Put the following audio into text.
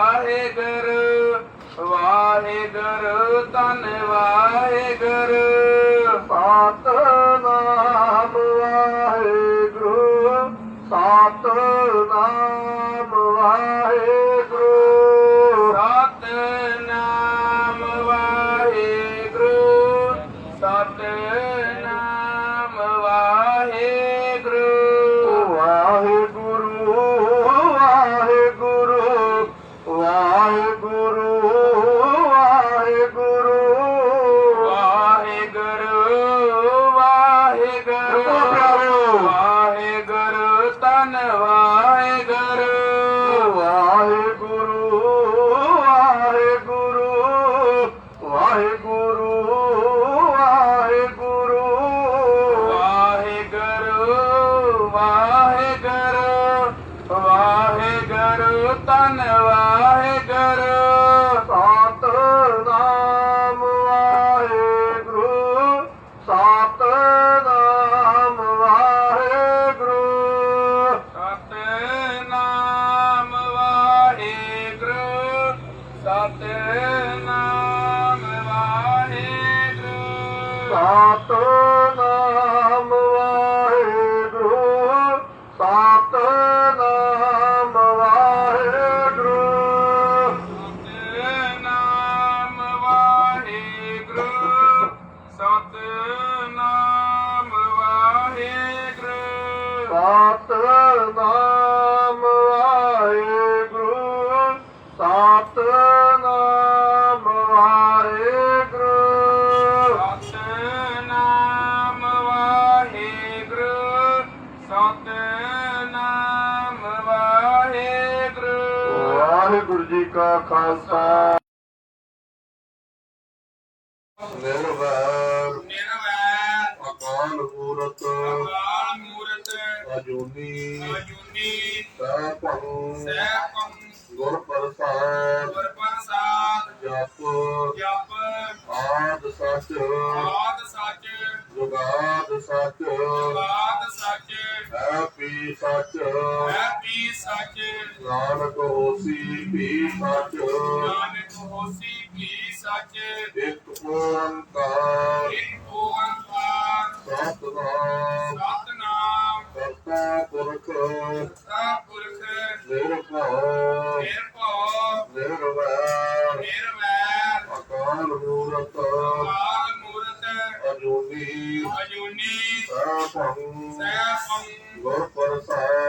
ਵਾਹਿਗੁਰੂ ਵਾਹਿਗੁਰੂ ਤਨ ਵਾਹਿਗੁਰੂ। ਸਤਨਾਮ ਧੰਨ ਵਾਹਿਗੁਰੂ। ਸਤ ਨਾਮ ਵਾਹਿਗੁਰੂ ਸਤ ਨਾਮ ਵਾਹਿਗੁਰੂ ਸਤ ਨਾਮ ਵਾਹਿਗੁਰੂ ਸਤ ਨਾਮ যত ਜੀ ਕਾ ਖਾਲਸਾ। ਨਿਰਵੈਰ। ਨਿਰਵੈਰ ਅਕਾਲ ਮੂਰਤ। ਅਕਾਲ ਮੂਰਤ ਅਜੂਨੀ। ਅਜੂਨੀ ਸੈਭੰ ਸੈਭੰ ਗੁਰ ਪ੍ਰਸਾਦ। ਗੁਰ ਪ੍ਰਸਾਦ ਜਪ। ਜਪ ਆਦ ਸਚ। ਆਦ ਸੱਚ ਜੁਗਾਦ ਸਚ। ਬਾਦ ਸੱਚ। ਹੈ ਪੀ ਸਚ। ਹੈ ਪੀ ਸੱਚ। ਨਾਨਕ ਹੋਸੀ ਪੀ ਸਚ। ਨਾਨਕ ਹੋਸੀ ਵੀ ਸੱਚ। ਇਕ ਓੰਕਾਰ। ਇੱਕ ਓੰਕਾਰ। ਸਤਨਾਮ। ਸਤਨਾਮ। ਕਰਤਾ ਪੁਰਖ। ਕਰਤਾ ਪੁਰਖ। ਨਿਰਭਉ। ਨਿਰਭਉ। ਨਿਰਵੈਰ। ਨਿਰਵੈਰ। ਅਕਾਲ ਮੂਰਤ। ਅਕਾਲ ਮੂਰਤ। ਅਜੂਨੀ। ਅਜੂਨੀ। ਸੈਭੰ গোপরতা